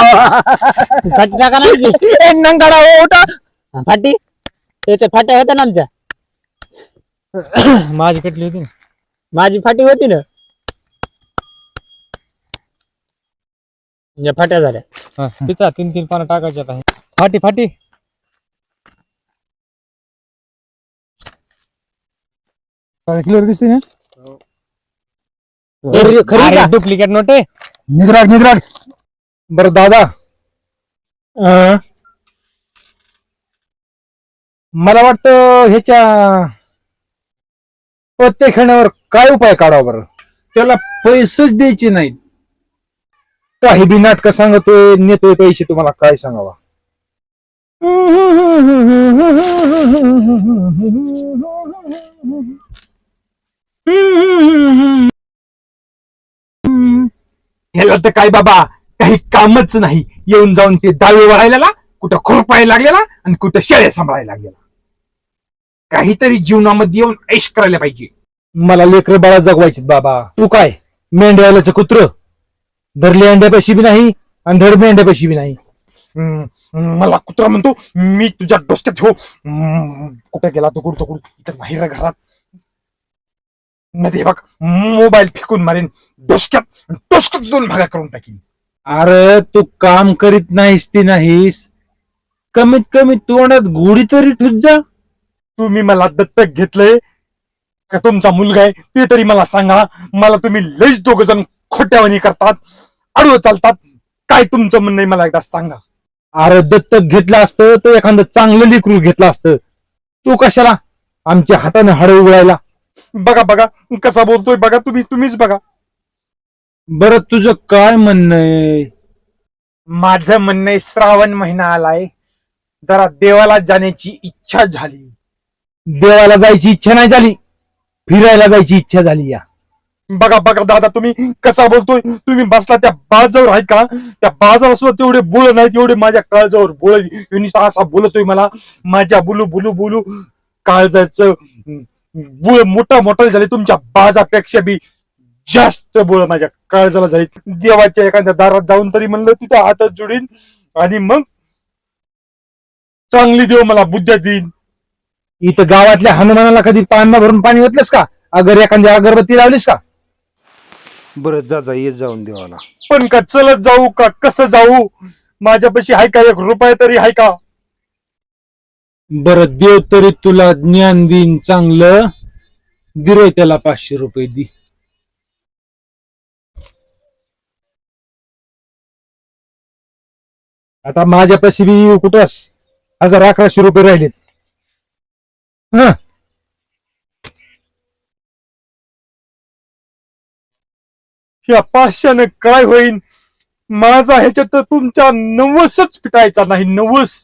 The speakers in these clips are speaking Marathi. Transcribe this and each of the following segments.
फाटी टाका ना आमची. नंगाडा हो, उठा. फाटी. त्याच्या फाट्या होत्या ना आमच्या. माझी कटली होती ना. माझी फाटी होती ना. म्हणजे फाट्या झाल्या. हा, तिचा तीन तीन पानं टाकायच्यात आहे फाटी फाटी. क्लिअर दिसते ना? खरी- खरी का? Duplicate note. निद्राग निद्राग बरं दादा. अं, मला वाटतं ह्याच्या प्रत्येक खेळण्यावर काय उपाय काढावा बरं? त्याला पैसेच द्यायचे नाहीत. काही बी नाटक सांगतोय नेतोय पैसे तुम्हाला काय सांगावा? ह्याला तर काय बाबा? काही कामच नाही. येऊन जाऊन ते दावे वळायला कुठं खुरपायला लागलेला आणि कुठं शेळ्या सांभाळायला लागलेला. काहीतरी जीवनामध्ये येऊन ऐश करायला पाहिजे. मला लेकर बाळा जगवायचे बाबा. तू काय? मेंढ्यालाच कुत्र. धरली अंड्यापाशी बी नाही आणि धड मेंढ्यापाशी बी नाही. मला कुत्रा म्हणतो मी तुझ्या डोसक्यात हो कुठे गेला तो कुठं कुठं इथं नाही रे घरात. नदी बघ मोबाईल फेकून मारेन डोसक्यात डोसक्यात दोन भागा करून टाकीन. अरे तू काम करीत नाहीस ती नाहीस. कमीत कमी तोंडात गोडी तरी ठुत जा. तुम्ही मला दत्तक घेतलंय? का तुमचा मुलगा आहे ते तरी मला सांगा. मला तुम्ही लईच दोघ जण खोट्यावानी करतात आडवं चालतात. काय तुमचं म्हणणं आहे मला एकदा सांगा. अरे दत्तक घेतलं असतं तर एखादं चांगलं लेकरू घेतलं असतं. तू कशाला? आमच्या हाताने हाड उघडायला. बघा बघा कसा बोलतोय बघा तुम्ही तुम्हीच बघा. बर तुझं काय म्हणणं आहे? माझं म्हणणं आहे श्रावण महिना आलाय. जरा देवाला जाण्याची इच्छा झाली. देवाला जायची इच्छा नाही झाली. फिरायला जायची इच्छा झाली या. बघा बघा दादा तुम्ही कसा बोलतोय? तुम्ही बसला त्या बाजावर आहे का? त्या बाजावर सुद्धा तेवढे बोल नाही तेवढे माझ्या काळजावर बोल असा बोलतोय मला. माझ्या बुलू बुलू बुलू काळजाचं बुळ मोठा मोठा झाले तुमच्या बाजापेक्षा बी. जास्त बुळ माझ्या काळजाला झाली. देवाच्या एखाद्या दारात जाऊन तरी म्हणलं तिथं हातात जोडीन आणि मग चांगली देव मला बुद्ध्या देईन. इथं गावातल्या हनुमानाला कधी पाण्या भरून पाणी ओतलंस का? अगर एखादी अगरबत्ती लावलीस का? बरं जा जा ये जाऊन देवाला. पण का चलत जाऊ का? कसं जाऊ? माझ्यापाशी आहे का? एक रुपये तरी आहे का? बर देव तरी तुला ज्ञान देईन चांगलं. दिरे त्याला पाचशे रुपये दी. आता माझ्यापाशी बी कुठंस हजार अकराशे रुपये राहिलेत. हं. या पाचशेने काय होईल माझा ह्याच्यात तर तुमच्या नवसच पिटायचा नाही नवस.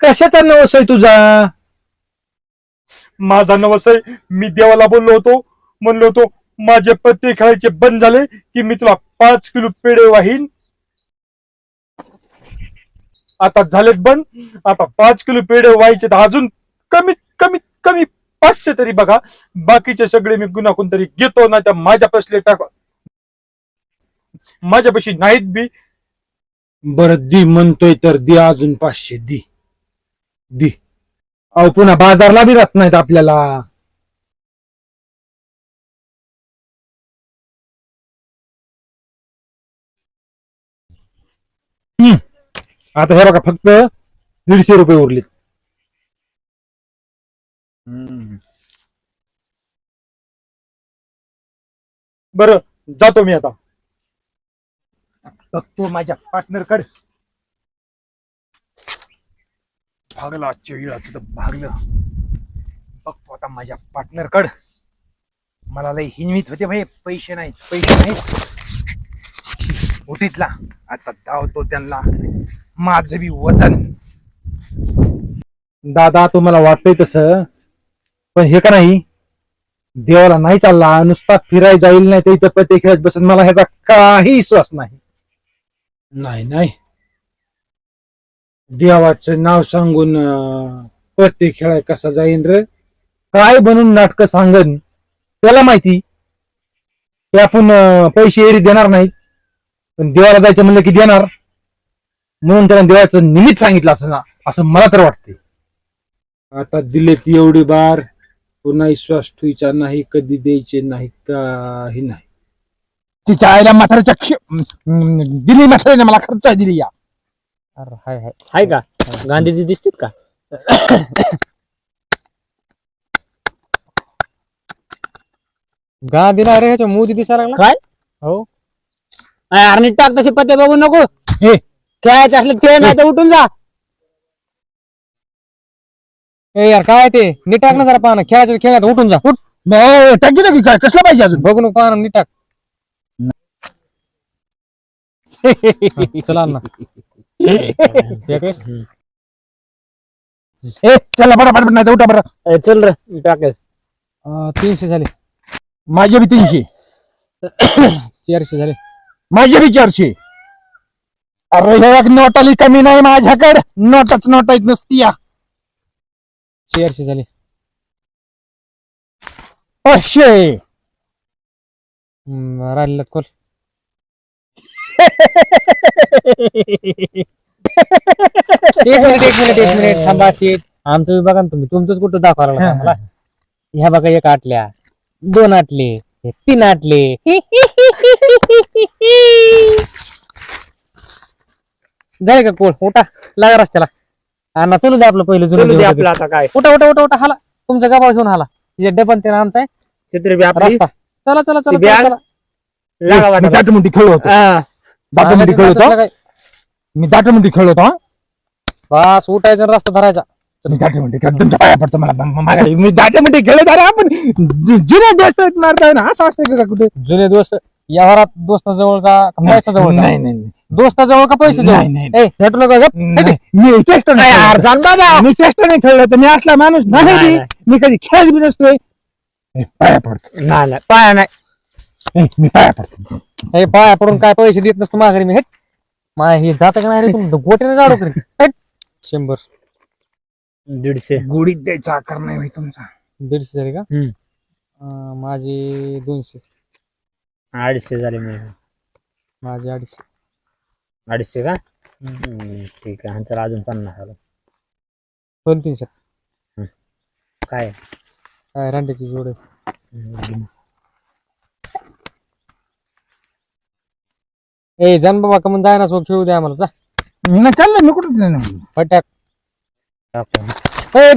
कशाचा नवस आहे तुझा? माझा नवस आहे मी देवाला बोललो होतो. म्हणलो होतो माझे पत्ते खेळायचे बंद झाले की मी तुला पाच किलो पेढे वाहीन. आता झालेत बंद. आता पाच किलो पेढे व्हायचे तर अजून कमीत कमीत कमी पाचशे तरी बघा. बाकीचे सगळे मी गुन्हा तरी घेतो ना त्या माझ्यापासले टाक. माझ्यापाशी नाहीत बी. बर दी म्हणतोय तर दी अजून पाचशे दी. दी. अहो पुन्हा बाजारला बी राहत नाहीत आपल्याला. हम्म. आता हे बघा फक्त दीडशे रुपये उरले. बर जातो मी आता. बघतो माझ्या पार्टनरकडे. भागलं आजच्या वेळाचं तर भागलं. बघतो आता माझ्या पार्टनर कड. मला लय हिनवीत होते भाई पैसे नाहीत पैसे नाहीत. उठीतला. आता धावतो त्यांना. माझं बी वजन. दादा तुम्हाला वाटतंय तसं पण हे का नाही? देवाला नाही चालला नुसता फिराय जाईल नाही तर इथं पत्ते खेळत बसन मला ह्याचा काही विश्वास नाही. नाही नाही. देवाचं नाव सांगून अं, पत्ते खेळाय कसा जाईन रे? काय बनून नाटक सांगन? त्याला माहिती. ते आपण अं, पैसे एरी देणार नाहीत पण देवाला जायचं म्हणलं की देणार. म्हणून त्याला देवाचं निमित्त सांगितलं असं ना असं मला तर वाटते आता दिले ती एवढी बार पुन्हा विश्वास ठेवायचा नाही कधी द्यायचे नाही काही नाही. तिच्या आईला म्हाताऱ्याच्या क्षे- दिली म्हाताऱ्याने मला खर्च दिली या. अरे हाय हाय. हाय का? गांधीजी दिसतील का? गा दिला रे ह्याच्या मोदी दिसायला लागला. काय? हो. अरे टाक तसे पत्ते बघू नको. हे. खेळायचं असलं खेळ नाही तर उठून जा. ए यार काय ते? नीट टाक ना जरा पाहणं खेळायचं तर खेळायचं उठून जा. उठ. टाकी ना की काय कसलं पाहिजे अजून? बघू नको पाहणं नीट टाक. चला ना. ए चला बरं बरं नाही तर उठा बरं. ए, चल रे टाकेल. अं, तीनशे झाले. माझे बी तीनशे. चारशे झाले. माझे बी चारशे. अरे हे एक नोटाली कमी नाही माझ्याकडे. नोटच नोट आहेत नसती या. चारशे झाले. हम्म, राहिलेलं कोल एक मिनिट एक मिनिट एक मिनिट. थांबा शीट आमचं बी बघा ना तुम्ही. तुमचंच कुठं दाखवा लागला मला ह्या बघा एक आटल्या. दोन आटले. हे तीन आटले. जाय का कोळ उठा लागा रस्त्याला. अण्णा चलू दे आपलं पहिलं जुनं चलू दे आपलं आता काय. उठा उठा उठा उठा हाला. तुमचा गबाळ घेऊन हाला. हे डबन ते आमचा आहे. छत्री बी आपली. रस्ता. चला चला चला ती चला बॅग? चला. लागा मी वाटत दाटमुंडी खेळ होतो. हा. दाटमुंडी खेळ सांगायचं होतो. काय? मी दाटमुंडी खेळ होतो हा. बस उठायचा आणि रस्ता धरायचा. मी दाटमुंडी खेळ तुमच्या पाया पडतो मला. म- म- माघारी. मी दाटमुंडी खेळत अरे आपण जु- जुने दोस्त आहेत मारताय ना. असं असतं का कुठे? जुने दोस्त. व्यवहारात दोस्त जवळचा का पैसा जवळचा. नाही नाही नाही. दोस्त जवळ का पैसे नाही, नाही. ए भेटू नका गप. नाही. मी चेष्टा नाही बाबा मी चेष्टा नाही खेळलो तर मी असला माणूस नाही नाही, मी. नाही. मी कधी खेळत बी नसतोय. ए, पाया पडतो. नाही नाही. पाया नाही. ए, मी पाया पडतो. हे पाया पडून काय पैसे देत नसतो माघारी मी हेट. मा हे जात का नाही रे तुम गोटीने जाडो करी हेट. शंभर. दीडशे. गोडीत द्यायचा आकार नाही होय तुमचा. दीडशे झाले का? हम्म. अं, माझे दोनशे. अडीचशे झाले मी. माझे अडीचशे. अडीचशे का? हम्म, ठीक आहे. चला अजून पन्नास आलं. दोन तीनशे. काय? काय रांड्याची जोड. आहे. हम्म. ए जाण बाबा कमून जाय ना सो खेळू द्या आम्हाला जा. नाही चाललो मी कुठं नाही फटाक. ए.